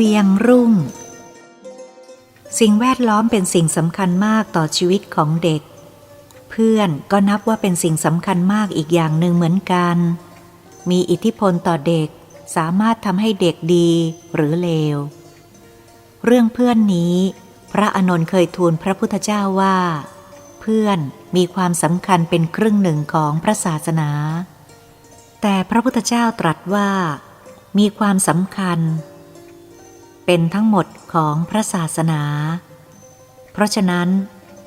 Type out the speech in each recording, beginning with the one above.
วียงรุ่ง สิ่งแวดล้อมเป็นสิ่งสำคัญมากต่อชีวิตของเด็ก เพื่อนก็นับว่าเป็นสิ่งสำคัญมากอีกอย่างหนึ่งเหมือนกัน มีอิทธิพลต่อเด็กสามารถทำให้เด็กดีหรือเลว เรื่องเพื่อนนี้ พระอนนท์เคยทูลพระพุทธเจ้าว่า เพื่อนมีความสำคัญเป็นครึ่งหนึ่งของพระศาสนา แต่พระพุทธเจ้าตรัสว่า มีความสำคัญ เป็นทั้งหมดของพระศาสนา เพราะฉะนั้น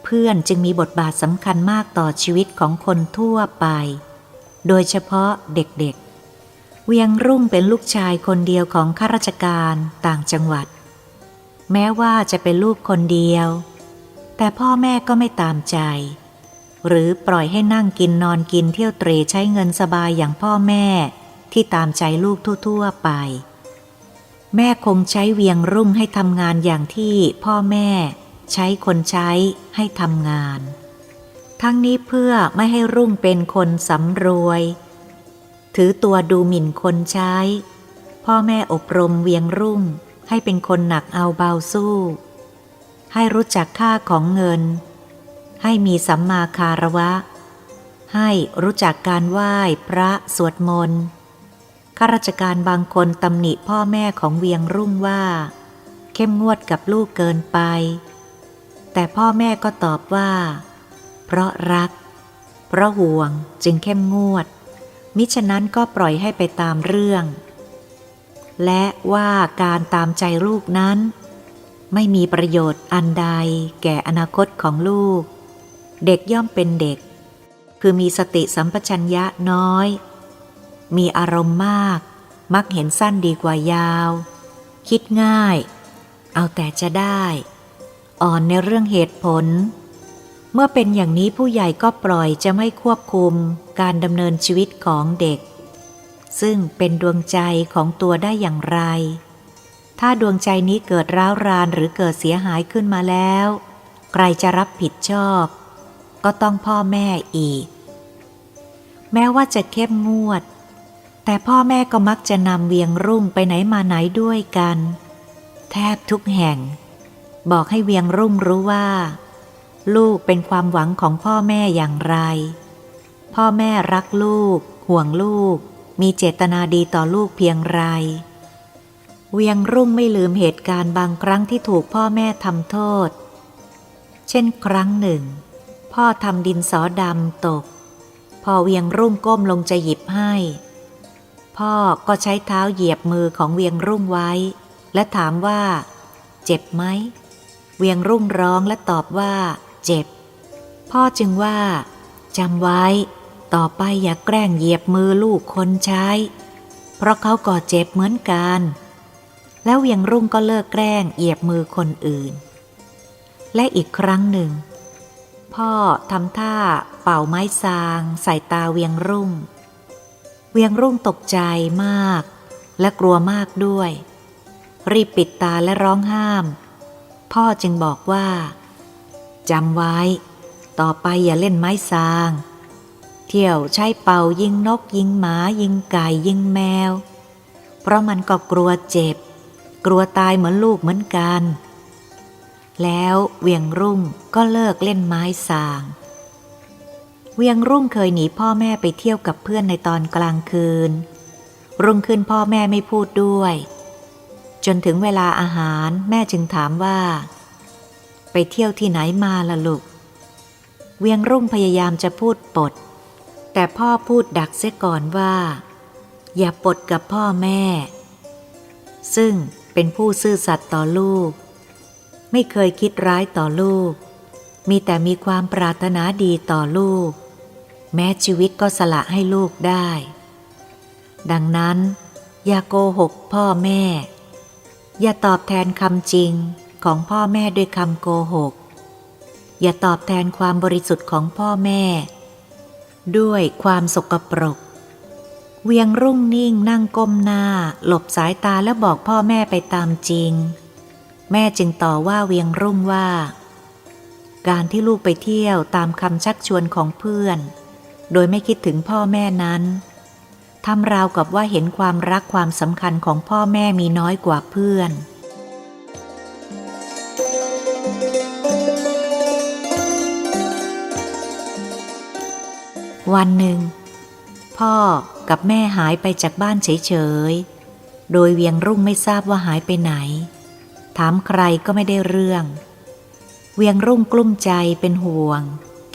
เพื่อนจึงมีบทบาทสำคัญมากต่อชีวิตของคนทั่วไป โดยเฉพาะเด็กๆ เวียงรุ่งเป็นลูกชายคนเดียวของข้าราชการต่างจังหวัด แม้ว่าจะเป็นลูกคนเดียว แต่พ่อแม่ก็ไม่ตามใจ หรือปล่อยให้นั่งกินนอนกินเที่ยวเตรใช้เงินสบายอย่างพ่อแม่ที่ตามใจลูกทั่วๆไป แม่คงใช้เวียงรุ่งให้ทำงานอย่างที่พ่อแม่ ใช้คนใช้ให้ทำงาน ทั้งนี้เพื่อไม่ให้รุ่งเป็นคนสำรวย ถือตัวดูหมิ่นคนใช้ พ่อแม่อบรมเวียงรุ่งให้เป็นคนหนักเอาเบาสู้ ให้รู้จักค่าของเงิน ให้มีสัมมาคารวะ ให้รู้จักการไหว้พระสวดมนต์ ข้าราชการบางคนตำหนิพ่อแม่ของเวียงรุ่งว่า เข้มงวดกับลูกเกินไป แต่พ่อแม่ก็ตอบว่า เพราะรัก เพราะห่วงจึงเข้มงวด มิฉะนั้นก็ปล่อยให้ไปตามเรื่อง และว่าการตามใจลูกนั้น ไม่มีประโยชน์อันใดแก่อนาคตของลูก เด็กย่อมเป็นเด็ก คือมีสติสัมปชัญญะน้อย มีอารมณ์มาก มักเห็นสั้นดีกว่ายาว คิดง่าย เอาแต่จะได้ อ่อนในเรื่องเหตุผล เมื่อเป็นอย่างนี้ผู้ใหญ่ก็ปล่อยจะไม่ควบคุมการดำเนินชีวิตของเด็ก ซึ่งเป็นดวงใจของตัวได้อย่างไร ถ้าดวงใจนี้เกิดร้าวรานหรือเกิดเสียหายขึ้นมาแล้ว ใครจะรับผิดชอบ ก็ต้องพ่อแม่อีก แม้ว่าจะเข้มงวด แต่พ่อแม่ก็มักจะนำเวียงรุ่งไปไหนมาไหนด้วยกัน แทบทุกแห่ง บอกให้เวียงรุ่งรู้ว่า ลูกเป็นความหวังของพ่อแม่อย่างไร พ่อแม่รักลูก ห่วงลูก มีเจตนาดีต่อลูกเพียงไร เวียงรุ่งไม่ลืมเหตุการณ์บางครั้งที่ถูกพ่อแม่ทำโทษ เช่นครั้งหนึ่ง พ่อทำดินสอดำตก พอเวียงรุ่งก้มลงจะหยิบให้ พ่อก็ใช้เท้าเหยียบมือของเวียงรุ่งไว้ และถามว่า เจ็บไหม เวียงรุ่งร้องและตอบว่า เจ็บ พ่อจึงว่าจำไว้ ต่อไปอย่าแกล้งเหยียบมือลูกคนใช้ เพราะเขาก็เจ็บเหมือนกัน แล้วเวียงรุ่งก็เลิกแกล้งเหยียบมือคนอื่น และอีกครั้งหนึ่ง พ่อทำท่าเป่าไม้ซาง ใส่ตาเวียงรุ่ง เวียงรุ่งตกใจมาก และกลัวมากด้วย รีบปิดตาและร้องห้าม พ่อจึงบอกว่าจำไว้ ต่อไปอย่าเล่นไม้ซาง เที่ยวใช้เป่ายิงนกยิงหมายิงไก่ยิงแมว เพราะมันก็กลัวเจ็บ กลัวตายเหมือนลูกเหมือนกัน แล้วเวียงรุ่งก็เลิกเล่นไม้สาง เวียงรุ่งเคยหนีพ่อแม่ไปเที่ยวกับเพื่อนในตอนกลางคืน รุ่งขึ้นพ่อแม่ไม่พูดด้วย จนถึงเวลาอาหารแม่จึงถามว่า ไปเที่ยวที่ไหนมาล่ะลูก เวียงรุ่งพยายามจะพูดปด แต่พ่อพูดดักเสียก่อนว่า อย่าปดกับพ่อแม่ ซึ่งเป็นผู้ซื่อสัตย์ต่อลูก ไม่เคยคิดร้ายต่อลูก มีแต่มีความปรารถนาดีต่อลูก แม้ชีวิตก็สละให้ลูกได้ ดังนั้น อย่าโกหกพ่อแม่ อย่าตอบแทนคำจริงของพ่อแม่ด้วยคำโกหก อย่าตอบแทนความบริสุทธิ์ของพ่อแม่ ด้วยความสกปรก เวียงรุ่งนิ่งนั่งก้มหน้า หลบสายตาและบอกพ่อแม่ไปตามจริง แม่จึงต่อว่าเวียงรุ่งว่า การที่ลูกไปเที่ยวตามคำชักชวนของเพื่อน โดยไม่คิดถึงพ่อแม่นั้นทำราวกับว่าเห็นความรักความสำคัญของพ่อแม่มีน้อยกว่าเพื่อนวันหนึ่ง พ่อกับแม่หายไปจากบ้านเฉยๆ โดยเวียงรุ่งไม่ทราบว่าหายไปไหน ถามใครก็ไม่ได้เรื่อง เวียงรุ่งกลุ้มใจเป็นห่วง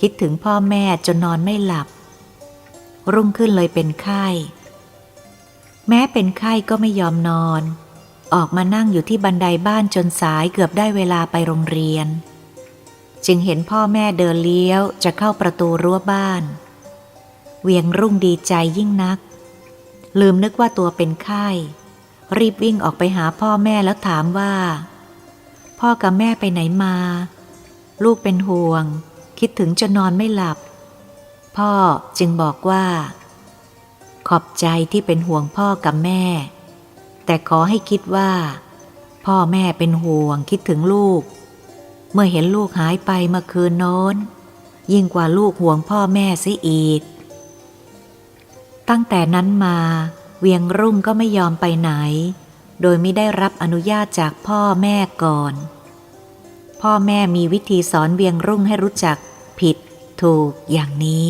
คิดถึงพ่อแม่จนนอนไม่หลับ รุ่งขึ้นเลยเป็นไข้ แม้เป็นไข้ก็ไม่ยอมนอน ออกมานั่งอยู่ที่บันไดบ้านจนสายเกือบได้เวลาไปโรงเรียน จึงเห็นพ่อแม่เดินเลี้ยวจะเข้าประตูรั้วบ้าน เวียงรุ่งดีใจยิ่งนัก ลืมนึกว่าตัวเป็นไข้ รีบวิ่งออกไปหาพ่อแม่แล้วถามว่า พ่อกับแม่ไปไหนมา ลูกเป็นห่วง คิดถึงจะนอนไม่หลับ พ่อจึงบอกว่า ขอบใจที่เป็นห่วงพ่อกับแม่ แต่ขอให้คิดว่า พ่อแม่เป็นห่วงคิดถึงลูก เมื่อเห็นลูกหายไปเมื่อคืนโน้น ยิ่งกว่าลูกห่วงพ่อแม่เสียอีก ตั้งแต่นั้นมา เวียงรุ่งก็ไม่ยอมไปไหน โดยไม่ได้รับอนุญาตจากพ่อแม่ก่อน พ่อแม่มีวิธีสอนเวียงรุ่งให้รู้จักผิดถูกอย่างนี้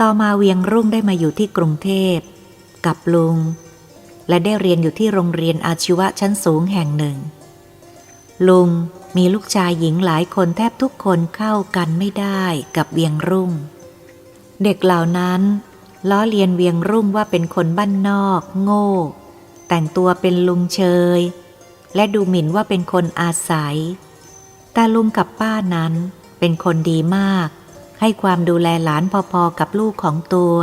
ต่อมาเวียงรุ่งได้มาอยู่ที่กรุงเทพ กับลุง และได้เรียนอยู่ที่โรงเรียนอาชีวะชั้นสูงแห่งหนึ่ง ลุงมีลูกชายหญิงหลายคนแทบทุกคนเข้ากันไม่ได้กับเวียงรุ่ง เด็กเหล่านั้นล้อเลียนเวียงรุ่งว่าเป็นคนบ้านนอก โง่ แต่งตัวเป็นลุงเชย และดูหมิ่นว่าเป็นคนอาศัย แต่ลุงกับป้านั้นเป็นคนดีมาก ให้ความดูแลหลานพอๆกับลูกของตัว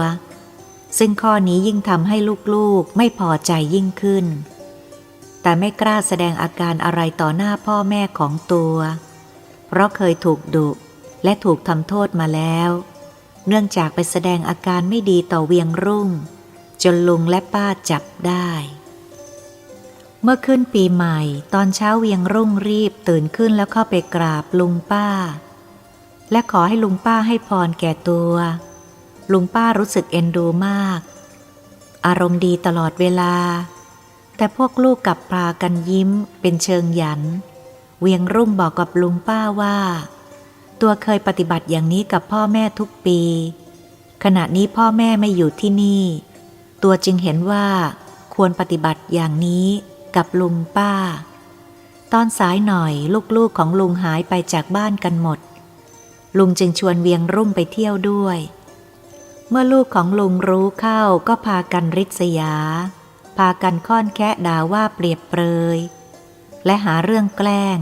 ซึ่งข้อนี้ยิ่งทำให้ลูกๆไม่พอใจยิ่งขึ้น แต่ไม่กล้าแสดงอาการอะไรต่อหน้าพ่อแม่ของตัว เพราะเคยถูกดุและถูกทำโทษมาแล้ว เนื่องจากไปแสดงอาการไม่ดีต่อเวียงรุ่ง จนลุงและป้าจับได้ เมื่อขึ้นปีใหม่ ตอนเช้าเวียงรุ่งรีบตื่นขึ้นแล้วเข้าไปกราบลุงป้า และขอให้ลุงป้าให้พรแก่ตัว ลุงป้ารู้สึกเอ็นดูมาก อารมณ์ดีตลอดเวลา แต่พวกลูกกับพากันยิ้มเป็นเชิงหยัน เวียงรุ่งบอกกับลุงป้าว่า ตัวเคยปฏิบัติอย่างนี้กับพ่อแม่ทุกปี ขณะนี้พ่อแม่ไม่อยู่ที่นี่ ตัวจึงเห็นว่าควรปฏิบัติอย่างนี้กับลุงป้า ตอนสายหน่อยลูกๆของลุงหายไปจากบ้านกันหมด ลุงจึงชวนเวียงรุ่งไปเที่ยวด้วย เมื่อลูกของลุงรู้เข้าก็พากันริษยา พากันค่อนแคะด่าว่าเปรียบเปรย และหาเรื่องแกล้ง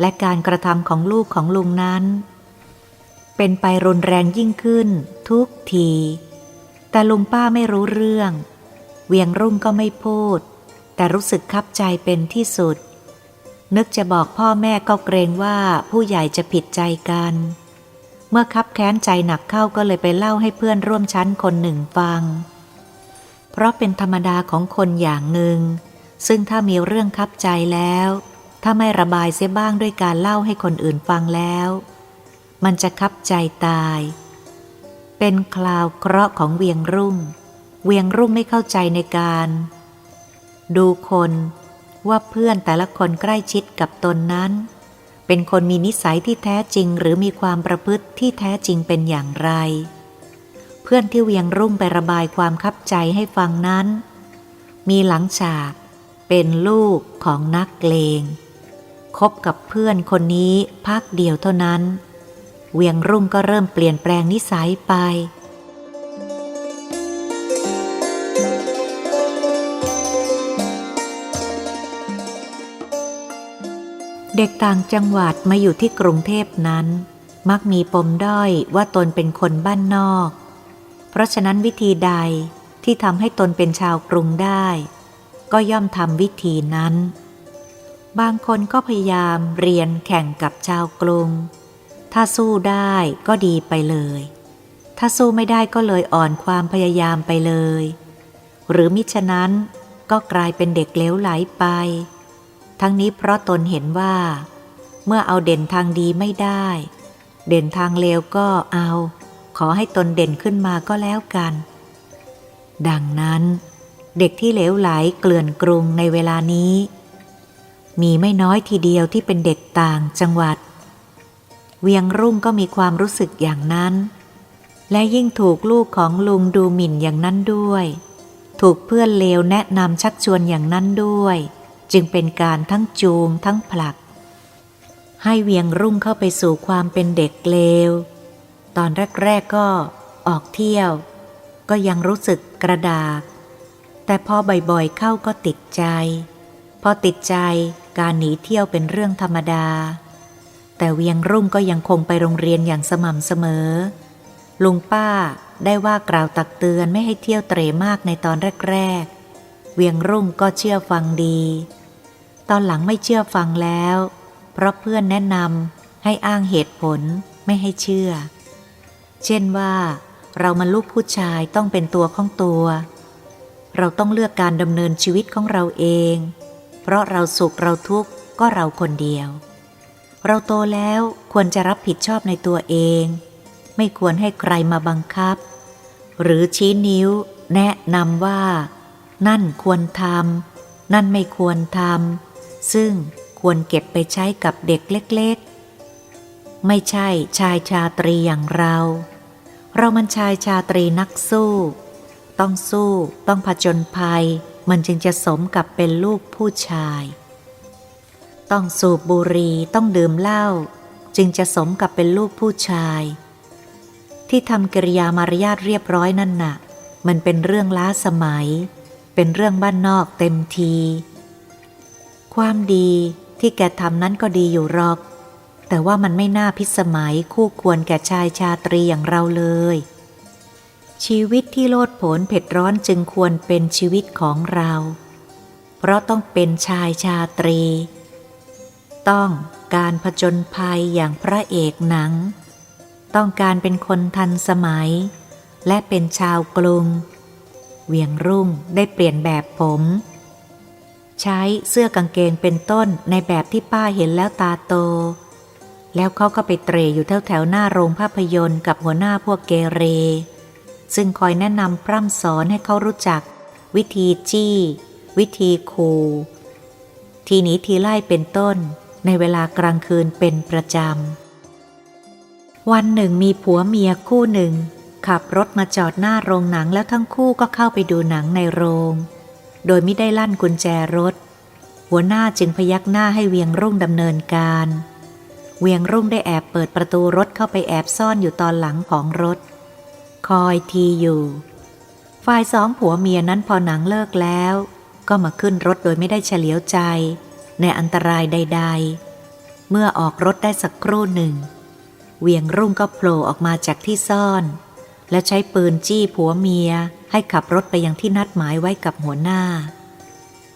และการกระทำของลูกของลุงนั้น เป็นไปรุนแรงยิ่งขึ้น ทุกที แต่ลุงป้าไม่รู้เรื่อง เวียงรุ่งก็ไม่พูด แต่รู้สึกคับใจเป็นที่สุด นึกจะบอกพ่อแม่ก็เกรงว่าผู้ใหญ่จะผิดใจกัน เมื่อคับแค้นใจหนักเข้าก็เลยไปเล่าให้เพื่อนร่วมชั้นคนหนึ่งฟัง เพราะเป็นธรรมดาของคนอย่างหนึ่ง ซึ่งถ้ามีเรื่องคับใจแล้ว ถ้าไม่ระบายเสียบ้างด้วยการเล่าให้คนอื่นฟังแล้ว มันจะคับใจตาย เป็นคราวเคราะห์ของเวียงรุ่ง เวียงรุ่งไม่เข้าใจในการ ดูคน ว่าเพื่อนแต่ละคนใกล้ชิดกับตนนั้น เป็นคนมีนิสัยที่แท้จริงหรือมีความประพฤติที่แท้จริงเป็นอย่างไร เพื่อนที่เวียงรุ่งไประบายความคับใจให้ฟังนั้น มีหลังฉากเป็นลูกของนักเลงคบกับเพื่อนคนนี้พักเดียวเท่านั้น เวียงรุ่งก็เริ่มเปลี่ยนแปลงนิสัยไป เด็กต่างจังหวัดมาอยู่ที่กรุงเทพนั้น มักมีปมด้อยว่าตนเป็นคนบ้านนอก เพราะฉะนั้นวิธีใดที่ทำให้ตนเป็นชาวกรุงได้ ก็ย่อมทำวิธีนั้น บางคนก็พยายามเรียนแข่งกับชาวกรุง ถ้าสู้ได้ก็ดีไปเลย ถ้าสู้ไม่ได้ก็เลยอ่อนความพยายามไปเลย หรือมิฉะนั้นก็กลายเป็นเด็กเลวไหลไป ทั้งนี้เพราะตนเห็นว่า เมื่อเอาเด่นทางดีไม่ได้ เด่นทางเลวก็เอา ขอให้ตนเด่นขึ้นมาก็แล้วกัน ดังนั้น เด็กที่เหลวไหลเกลื่อนกรุงในเวลานี้ มีไม่น้อยทีเดียวที่เป็นเด็กต่างจังหวัด เวียงรุ่งก็มีความรู้สึกอย่างนั้น และยิ่งถูกลูกของลุงดูหมิ่นอย่างนั้นด้วย ถูกเพื่อนเลวแนะนำชักชวนอย่างนั้นด้วย จึงเป็นการทั้งจูงทั้งผลัก ให้เวียงรุ่งเข้าไปสู่ความเป็นเด็กเลว ตอนแรกๆก็ออกเที่ยว ก็ยังรู้สึกกระดาก แต่พอบ่อยๆเข้าก็ติดใจ พอติดใจการหนีเที่ยวเป็นเรื่องธรรมดา แต่เวียงรุ่งก็ยังคงไปโรงเรียนอย่างสม่ำเสมอ ลุงป้าได้ว่ากล่าวตักเตือนไม่ให้เที่ยวเตรมากในตอนแรกๆ เวียงรุ่งก็เชื่อฟังดี ตอนหลังไม่เชื่อฟังแล้ว เพราะเพื่อนแนะนำให้อ้างเหตุผลไม่ให้เชื่อ เช่นว่า เรามันลูกผู้ชายต้องเป็นตัวของตัว เราต้องเลือกการดำเนินชีวิตของเราเอง เพราะเราสุขเราทุกข์ก็เราคนเดียว เราโตแล้วควรจะรับผิดชอบในตัวเอง ไม่ควรให้ใครมาบังคับ หรือชี้นิ้วแนะนำว่า นั่นควรทำนั่นไม่ควรทำ ซึ่งควรเก็บไปใช้กับเด็กเล็กๆ ไม่ใช่ชายชาตรีอย่างเรา เรามันชายชาตรีนักสู้ ต้องสู้ต้องผจญภัย มันจึงจะสมกับเป็นลูกผู้ชาย ต้องสูบบุหรี่ต้องดื่มเหล้าจึงจะสมกับเป็นลูกผู้ชาย ที่ทำกิริยามารยาทเรียบร้อยนั่นน่ะ มันเป็นเรื่องล้าสมัย เป็นเรื่องบ้านนอกเต็มที ความดีที่แกทำนั้นก็ดีอยู่หรอก แต่ว่ามันไม่น่าพิสมัยคู่ควรแก่ชายชาตรีอย่างเราเลย ชีวิตที่โลดโผนเผ็ดร้อนจึงควรเป็นชีวิตของเรา เพราะต้องเป็นชายชาตรี ต้องการผจญภัยอย่างพระเอกหนัง ต้องการเป็นคนทันสมัย และเป็นชาวกรุง เวียงรุ่งได้เปลี่ยนแบบผม ใช้เสื้อกางเกงเป็นต้นในแบบที่ป้าเห็นแล้วตาโต แล้วเขาก็ไปเตรอยู่แถวแถวๆหน้าโรงภาพยนตร์กับหัวหน้าพวกเกเร ซึ่งคอยแนะนำพร่ำสอนให้เขารู้จัก วิธีจี้ วิธีคูทีหนีทีไล่เป็นต้นในเวลากลางคืนเป็นประจำ วันหนึ่งมีผัวเมียคู่หนึ่ง ขับรถมาจอดหน้าโรงหนังแล้วทั้งคู่ก็เข้าไปดูหนังในโรง โดยไม่ได้ลั่นกุญแจรถ หัวหน้าจึงพยักหน้าให้เวียงรุ่งดำเนินการ เวียงรุ่งได้แอบเปิดประตูรถเข้าไปแอบซ่อนอยู่ตอนหลังของรถ คอยทีอยู่ ฝ่ายสองผัวเมียนั้นพอหนังเลิกแล้ว ก็มาขึ้นรถโดยไม่ได้เฉลียวใจ ในอันตรายใด ๆ เมื่อออกรถได้สักครู่หนึ่ง เวียงรุ่งก็โผล่ออกมาจากที่ซ่อน และใช้ปืนจี้ผัวเมียให้ขับรถไปยังที่นัดหมายไว้กับหัวหน้า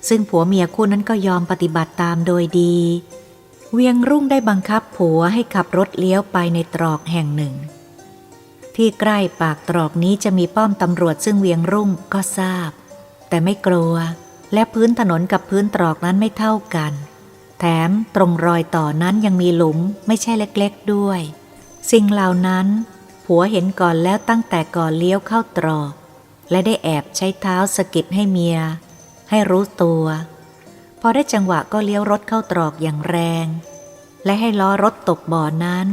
ซึ่งผัวเมียคู่นั้นก็ยอมปฏิบัติตามโดยดี เวียงรุ่งได้บังคับผัวให้ขับรถเลี้ยวไปในตรอกแห่งหนึ่ง ที่ใกล้ปากตรอกนี้จะมีป้อมตำรวจซึ่งเวียงรุ่งก็ทราบ แต่ไม่กลัวและพื้นถนนกับพื้นตรอกนั้นไม่เท่ากัน แถมตรงรอยต่อนั้นยังมีหลุมไม่ใช่เล็กๆด้วย สิ่งเหล่านั้น ผัวเห็นก่อนแล้วตั้งแต่ก่อนเลี้ยวเข้าตรอก และได้แอบใช้เท้าสะกิดให้เมีย ให้รู้ตัว พอได้จังหวะก็เลี้ยวรถเข้าตรอกอย่างแรง และให้ล้อรถตกบ่อนั้น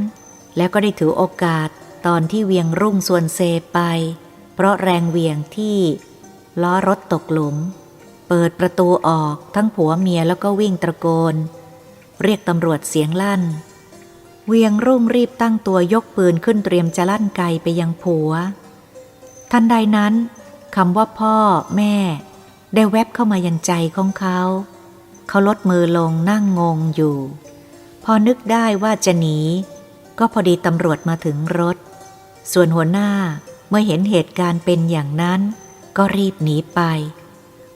แล้วก็ได้ถือโอกาสตอนที่เวียงรุ่งส่วนเซไป เพราะแรงเวียงที่ ล้อรถตกหลุม เปิดประตูออกทั้งผัวเมียแล้วก็วิ่งตะโกน เรียกตำรวจเสียงลั่น เวียงรุ่งรีบตั้งตัวยกปืนขึ้นเตรียมจะลั่นไกไปยังผัว ทันใดนั้นคำว่าพ่อแม่ ได้แวบเข้ามายังใจของเขา เขาลดมือลงนั่งงงอยู่ พอนึกได้ว่าจะหนี ก็พอดีตำรวจมาถึงรถ ส่วนหัวหน้าเมื่อเห็นเหตุการณ์เป็นอย่างนั้น ก็รีบหนีไป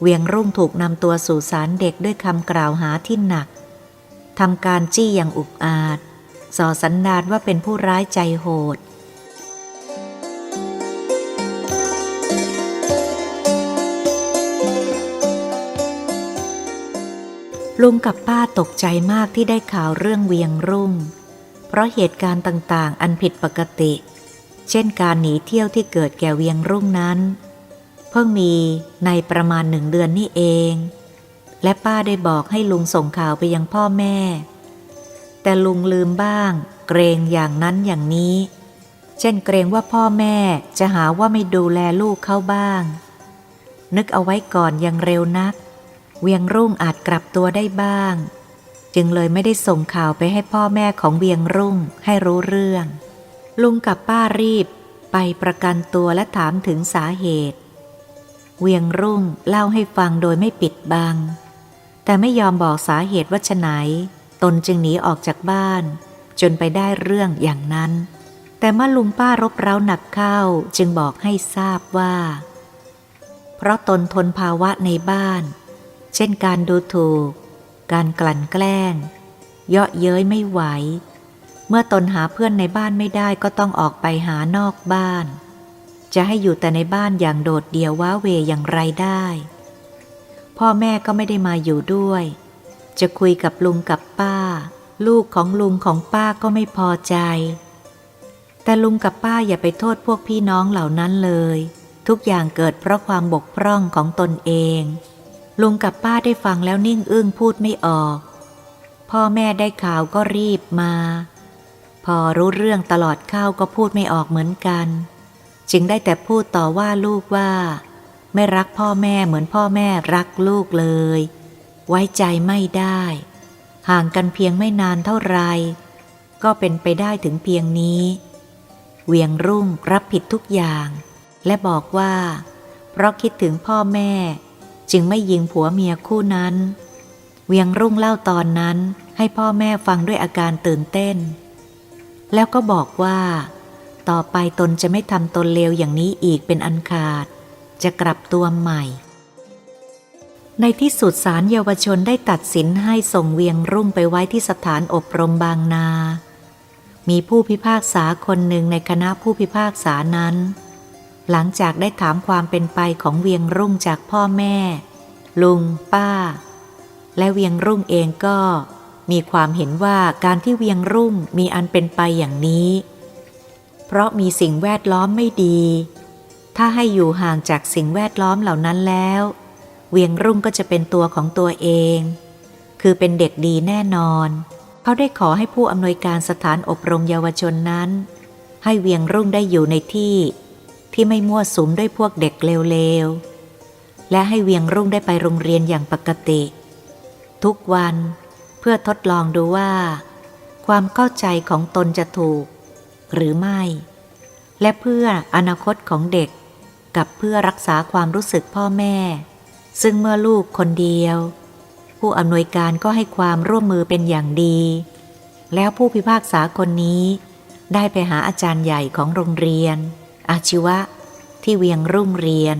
เวียงรุ่งถูกนำตัวสู่ศาลเด็กด้วยคำกล่าวหาที่หนักทำการจี้อย่างอุกอาจ ส่อสันดานว่าเป็นผู้ร้ายใจโหด ลุงกับป้าตกใจมากที่ได้ข่าวเรื่องเวียงรุ่ง เพราะเหตุการณ์ต่างๆ อันผิดปกติ เช่นการหนีเที่ยวที่เกิดแก่เวียงรุ่งนั้น เพิ่งมีในประมาณหนึ่งเดือนนี่เอง และป้าได้บอกให้ลุงส่งข่าวไปยังพ่อแม่ แต่ลุงลืมบ้าง เกรงอย่างนั้นอย่างนี้ เช่นเกรงว่าพ่อแม่จะหาว่าไม่ดูแลลูกเขาบ้าง นึกเอาไว้ก่อนยังเร็วนัก เวียงรุ่งอาจกลับตัวได้บ้าง จึงเลยไม่ได้ส่งข่าวไปให้พ่อแม่ของเวียงรุ่งให้รู้เรื่อง ลุงกับป้ารีบไปประกันตัวและถามถึงสาเหตุ เวียงรุ่งเล่าให้ฟังโดยไม่ปิดบัง แต่ไม่ยอมบอกสาเหตุว่าไหน ตนจึงหนีออกจากบ้าน จนไปได้เรื่องอย่างนั้น แต่เมื่อลุงป้ารบเร้าหนักเข้าจึงบอกให้ทราบว่า เพราะตนทนภาวะในบ้าน เช่นการดูถูก การกลั่นแกล้ง เยาะเย้ยไม่ไหว เมื่อตนหาเพื่อนในบ้านไม่ได้ก็ต้องออกไปหานอกบ้าน จะให้อยู่แต่ในบ้านอย่างโดดเดี่ยวว้าเวอย่างไรได้ พ่อแม่ก็ไม่ได้มาอยู่ด้วย จะคุยกับลุงกับป้า ลูกของลุงของป้าก็ไม่พอใจ แต่ลุงกับป้าอย่าไปโทษพวกพี่น้องเหล่านั้นเลย ทุกอย่างเกิดเพราะความบกพร่องของตนเอง ลุงกับป้าได้ฟังแล้วนิ่งอึ้งพูดไม่ออก พ่อแม่ได้ข่าวก็รีบมา พอรู้เรื่องตลอดเข้าก็พูดไม่ออกเหมือนกัน จึงได้แต่พูดต่อว่าลูกว่า ไม่รักพ่อแม่เหมือนพ่อแม่รักลูกเลย ไว้ใจไม่ได้ ห่างกันเพียงไม่นานเท่าไร ก็เป็นไปได้ถึงเพียงนี้ เวียงรุ่งรับผิดทุกอย่าง และบอกว่า เพราะคิดถึงพ่อแม่ จึงไม่ยิงผัวเมียคู่นั้น เวียงรุ่งเล่าตอนนั้นให้พ่อแม่ฟังด้วยอาการตื่นเต้น แล้วก็บอกว่า ต่อไปตนจะไม่ทำตนเลวอย่างนี้อีกเป็นอันขาด จะกลับตัวใหม่ ในที่สุดศาลเยาวชนได้ตัดสินให้ส่งเวียงรุ่งไปไว้ที่สถานอบรมบางนา มีผู้พิพากษาคนหนึ่งในคณะผู้พิพากษานั้น หลังจากได้ถามความเป็นไปของเวียงรุ่งจากพ่อแม่ ลุง ป้า และเวียงรุ่งเองก็มีความเห็นว่าการที่เวียงรุ่งมีอันเป็นไปอย่างนี้ เพราะมีสิ่งแวดล้อมไม่ดี ถ้าให้อยู่ห่างจากสิ่งแวดล้อมเหล่านั้นแล้ว เวียงรุ่งก็จะเป็นตัวของตัวเอง คือเป็นเด็กดีแน่นอน เขาได้ขอให้ผู้อำนวยการสถานอบรมเยาวชนนั้น ให้เวียงรุ่งได้อยู่ในที่ที่ไม่มั่วสุมด้วยพวกเด็กเลวๆ และให้เวียงรุ่งได้ไปโรงเรียนอย่างปกติ ทุกวันเพื่อทดลองดูว่า ความเข้าใจของตนจะถูก หรือไม่ และเพื่ออนาคตของเด็กกับเพื่อรักษาความรู้สึกพ่อแม่ ซึ่งเมื่อลูกคนเดียว ผู้อำนวยการก็ให้ความร่วมมือเป็นอย่างดี แล้วผู้พิพากษาคนนี้ ได้ไปหาอาจารย์ใหญ่ของโรงเรียน อาชีวะ ที่เวียงรุ่งเรียน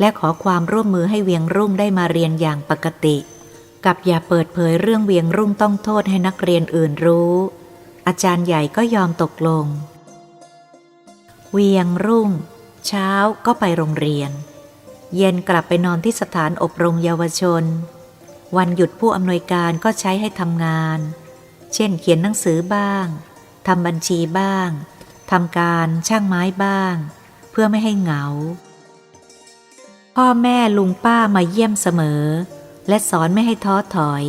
และขอความร่วมมือให้เวียงรุ่งได้มาเรียนอย่างปกติ กับอย่าเปิดเผยเรื่องเวียงรุ่งต้องโทษให้นักเรียนอื่นรู้ อาจารย์ใหญ่ก็ยอมตกลง เวียงรุ่ง เช้าก็ไปโรงเรียน เย็นกลับไปนอนที่สถานอบรมเยาวชน วันหยุดผู้อำนวยการก็ใช้ให้ทำงาน เช่นเขียนหนังสือบ้างทำบัญชีบ้างทำการช่างไม้บ้าง เพื่อไม่ให้เหงา พ่อแม่ลุงป้ามาเยี่ยมเสมอ และสอนไม่ให้ท้อถอย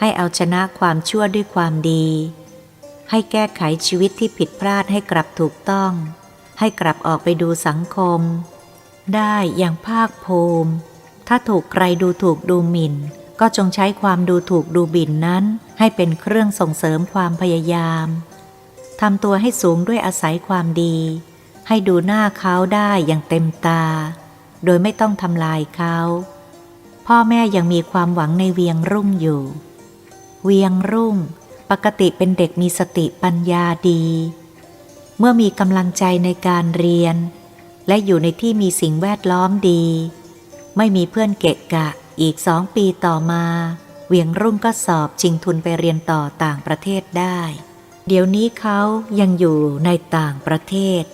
ให้เอาชนะความชั่วด้วยความดี ให้แก้ไขชีวิตที่ผิดพลาดให้กลับถูกต้อง ให้กลับออกไปดูสังคม ได้อย่างภาคภูมิ ถ้าถูกใครดูถูกดูหมิ่น ก็จงใช้ความดูถูกดูบินนั้น ให้เป็นเครื่องส่งเสริมความพยายามทำตัวให้สูงด้วยอาศัยความดี ให้ดูหน้าเขาได้อย่างเต็มตา โดยไม่ต้องทำลายเขา พ่อแม่ยังมีความหวังในเวียงรุ่งอยู่ เวียงรุ่ง ปกติเป็นเด็กมีสติปัญญาดี เมื่อมีกำลังใจในการเรียน และอยู่ในที่มีสิ่งแวดล้อมดี ไม่มีเพื่อนเกะกะอีกสองปีต่อมา เวียงรุ่งก็สอบชิงทุนไปเรียนต่อต่างประเทศได้ เดี๋ยวนี้เขายังอยู่ในต่างประเทศ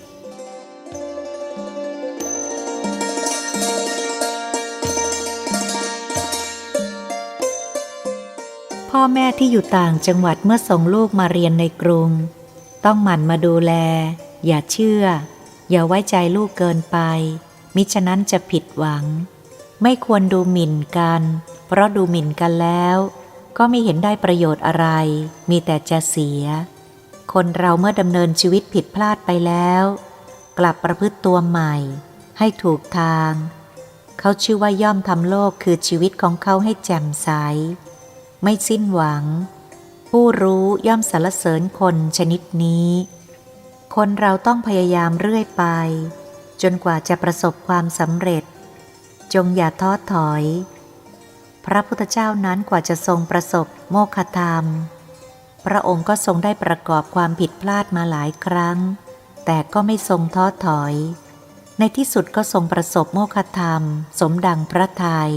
พ่อแม่ที่อยู่ต่างจังหวัดเมื่อส่งลูกมาเรียนในกรุง ต้องหมั่นมาดูแล อย่าเชื่อ อย่าไว้ใจลูกเกินไป มิฉะนั้นจะผิดหวัง ไม่ควรดูหมิ่นกัน เพราะดูหมิ่นกันแล้ว ก็ไม่เห็นได้ประโยชน์อะไร มีแต่จะเสีย คนเราเมื่อดำเนินชีวิตผิดพลาดไปแล้ว กลับประพฤติตัวใหม่ ให้ถูกทาง เขาชื่อว่าย่อมทำโลกคือชีวิตของเขาให้แจ่มใส ไม่สิ้นหวัง ผู้รู้ย่อมสรรเสริญคนชนิดนี้ คนเราต้องพยายามเรื่อยไป จนกว่าจะประสบความสำเร็จ จงอย่าท้อถอย พระพุทธเจ้านั้นกว่าจะทรงประสบโมฆะธรรม พระองค์ก็ทรงได้ประกอบความผิดพลาดมาหลายครั้ง แต่ก็ไม่ทรงท้อถอย ในที่สุดก็ทรงประสบโมฆะธรรม สมดังพระทัย